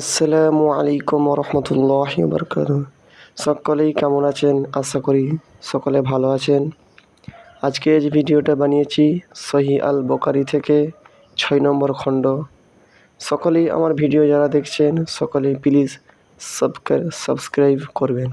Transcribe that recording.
আসসালামু আলাইকুম রহমতুল্লাহ বরকাত সকলেই কেমন আছেন? আশা করি সকলে ভালো আছেন। আজকে যে ভিডিওটা বানিয়েছি সহি আল বোকারি থেকে ছয় নম্বর খণ্ড। সকলেই আমার ভিডিও যারা দেখছেন, সকলেই প্লিজ সাবস্ক্রাইব করবেন।